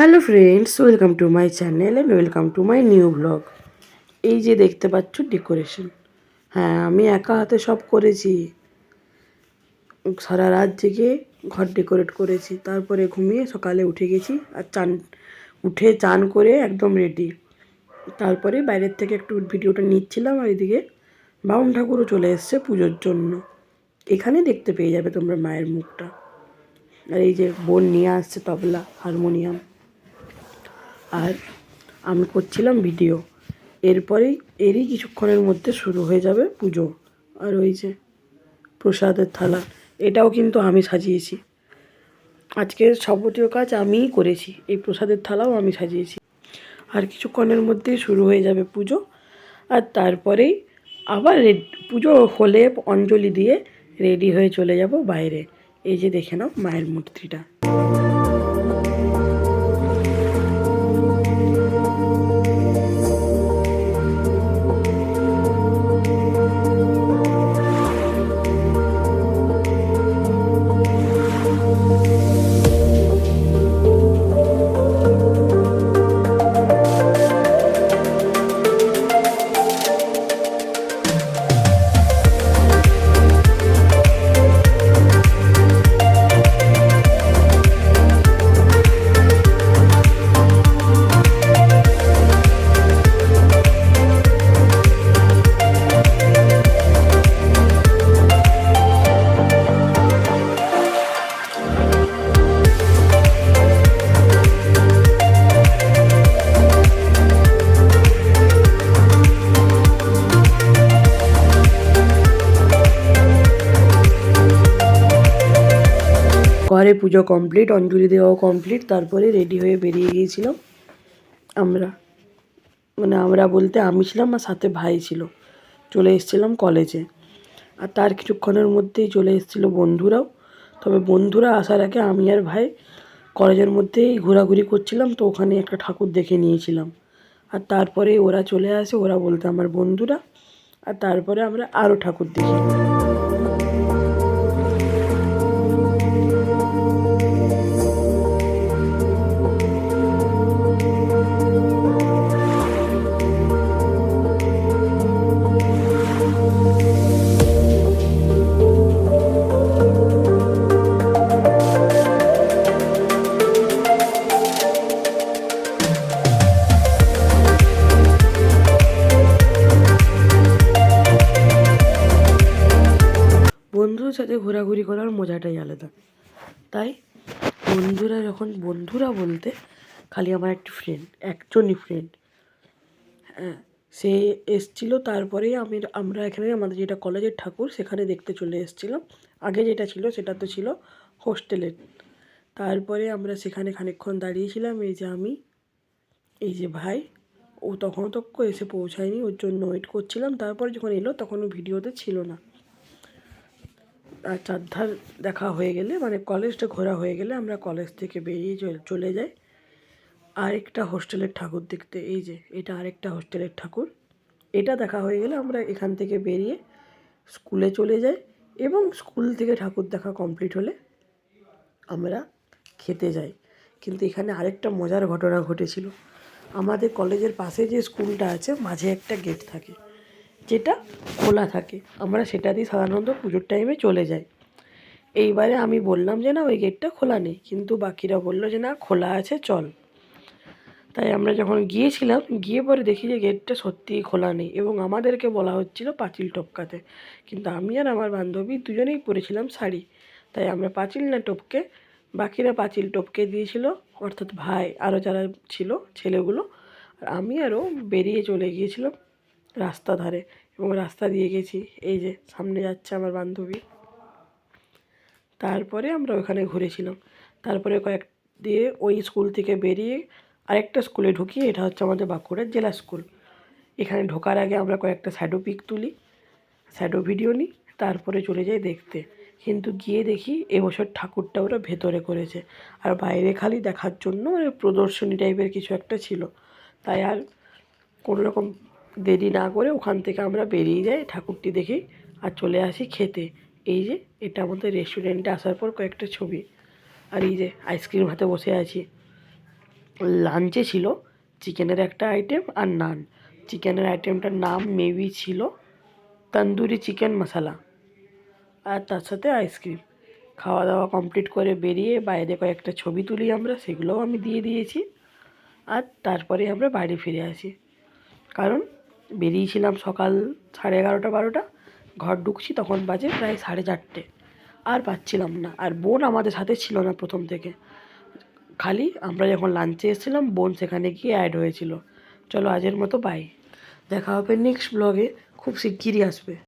Hello friends, welcome to my channel and welcome to my new blog. এই যে দেখতে পাচ্ছ ডেকোরেশন। হ্যাঁ আমি একা হাতে সব করেছি। সারা রাত জেগে ঘর ডেকোরেট করেছি। তারপরে ঘুমিয়ে সকালে উঠে গেছি আর চান, উঠে চান করে একদম রেডি। তারপরে বাইরের থেকে একটু ভিডিওটা নিচ্ছিলাম আর এদিকে বাউন ঠাকুরও চলে এসছে পুজোর জন্য। এখানে দেখতে পেয়ে যাবে তোমরা মায়ের মুখটা। আর এই যে বোন নিয়ে আসছে তবলা, হারমোনিয়াম। আর আমি করছিলাম ভিডিও। এরপরেই এরই কিছুক্ষণের মধ্যে শুরু হয়ে যাবে পুজো। আর ওই যে প্রসাদের থালা, এটাও কিন্তু আমি সাজিয়েছি। আজকে যাবতীয় কাজ আমিই করেছি, এই প্রসাদের থালাও আমি সাজিয়েছি। আর কিছুক্ষণের মধ্যেই শুরু হয়ে যাবে পুজো। আর তারপরেই আবার রেড, পুজো হলে অঞ্জলি দিয়ে রেডি হয়ে চলে যাব বাইরে। এই যে দেখে নাও মায়ের মূর্তিটা। ঘরে পুজো কমপ্লিট অঞ্জলি দেওয়াও কমপ্লিট তারপরে রেডি হয়ে বেরিয়ে গিয়েছিলাম। আমরা মানে আমরা বলতে আমি ছিলাম আর সাথে ভাই ছিল। চলে এসেছিলাম কলেজে আর তার কিছুক্ষণের মধ্যেই চলে এসেছিল বন্ধুরাও। তবে বন্ধুরা আসার আগে আমি আর ভাই কলেজের মধ্যেই ঘোরাঘুরি করছিলাম, তো ওখানে একটা ঠাকুর দেখে নিয়েছিলাম। আর তারপরে ওরা চলে আসে, ওরা বলতে আমার বন্ধুরা। আর তারপরে আমরা আরও ঠাকুর দেখি। বন্ধুদের সাথে ঘোরাঘুরি করার মজাটাই আলাদা। তাই বন্ধুরা যখন, বন্ধুরা বলতে খালি আমার একটি ফ্রেন্ড একজনই ফ্রেন্ড হ্যাঁ সে এসছিল, তারপরেই আমি, আমরা এখানে আমাদের যেটা কলেজের ঠাকুর, সেখানে দেখতে চলে এসেছিলাম। আগে যেটা ছিল, সেটা তো ছিল হোস্টেলের। তারপরে আমরা সেখানে খানিকক্ষণ দাঁড়িয়েছিলাম, এই যে আমি, এই যে ভাই। ও তখনও তো এসে পৌঁছায়নি, ওর জন্য ওয়েট করছিলাম। তারপরে যখন এলো, তখন ভিডিওতে ছিল না। চারধার দেখা হয়ে গেলে মানে কলেজটা ঘোরা হয়ে গেলে আমরা কলেজ থেকে বেরিয়ে চল- চলে যাই। আরেকটা হোস্টেলের ঠাকুর দেখতে, এই যে, এটা আরেকটা হোস্টেলের ঠাকুর। এটা দেখা হয়ে গেলে আমরা এখান থেকে বেরিয়ে স্কুলে চলে যাই এবং স্কুল থেকে ঠাকুর দেখা কমপ্লিট হলে আমরা খেতে যাই। কিন্তু এখানে আরেকটা মজার ঘটনা ঘটেছিল। আমাদের কলেজের পাশে যে স্কুলটা আছে, মাঝে একটা গেট থাকে। যেটা খোলা থাকে। আমরা সেটা দিয়ে সাধারণত পুজোর টাইমে চলে যাই। এইবারে আমি বললাম যে, না, ওই গেটটা খোলা নেই। কিন্তু বাকিরা বলল যে, না, খোলা আছে, চল। তাই আমরা যখন গিয়েছিলাম, গিয়ে পরে দেখি যে গেটটা সত্যিই খোলা নেই এবং আমাদেরকে বলা হচ্ছিল পাঁচিল টপকাতে। কিন্তু আমি আর আমার বান্ধবী দুজনেই পরেছিলাম শাড়ি। তাই আমরা পাঁচিল না টপকে, বাকিরা পাঁচিল টপকে দিয়েছিল। অর্থাৎ ভাই আরও যারা ছিল, ছেলেগুলো, আর আমি আরও বেরিয়ে চলে গিয়েছিলাম রাস্তা ধারে এবং রাস্তা দিয়ে গেছি। এই যে সামনে যাচ্ছে আমার বান্ধবী। তারপরে আমরা ওখানে ঘুরেছিলাম। তারপরে কয়েক দিয়ে ওই স্কুল থেকে বেরিয়ে আরেকটা স্কুলে ঢুকি এটা হচ্ছে আমাদের বাঁকুড়ার জেলা স্কুল। এখানে ঢোকার আগে আমরা কয়েকটা শ্যাডো পিক তুলি শ্যাডো ভিডিও নিই, তারপরে চলে যাই দেখতে। কিন্তু গিয়ে দেখি এবছর ঠাকুরটা ওরা ভেতরে করেছে। আর বাইরে খালি দেখার জন্য মানে প্রদর্শনী টাইপের কিছু একটা ছিল। তাই আর কোনো রকম দেরি না করে ওখান থেকে আমরা বেরিয়ে যাই, ঠাকুরটি দেখে আর চলে আসি খেতে। এই যে, এটা আমাদের রেস্টুরেন্টে আসার পর কয়েকটা ছবি। আর এই যে আইসক্রিম হাতে বসে আছি। লাঞ্চে ছিল চিকেনের একটা আইটেম আর নান চিকেনের আইটেমটার নাম মেবি ছিল তন্দুরি চিকেন মশালা আর তার সাথে আইসক্রিম খাওয়া দাওয়া কমপ্লিট করে বেরিয়ে বাইরে কয়েকটা ছবি তুলি আমরা, সেগুলোও আমি দিয়ে দিয়েছি। আর তারপরে আমরা বাড়ি ফিরে আসি। কারণ বেরিয়েছিলাম সকাল সাড়ে এগারোটা, বারোটা। ঘর ঢুকছি, তখন বাজে প্রায় সাড়ে চারটে। আর পাচ্ছিলাম না। আর বোন আমাদের সাথে ছিল না প্রথম থেকে। খালি আমরা যখন লাঞ্চে এসেছিলাম, বোন সেখানে গিয়ে অ্যাড হয়েছিল। চলো আজের মতো বাই দেখা হবে নেক্সট ব্লগে খুব শিগগিরই আসবে।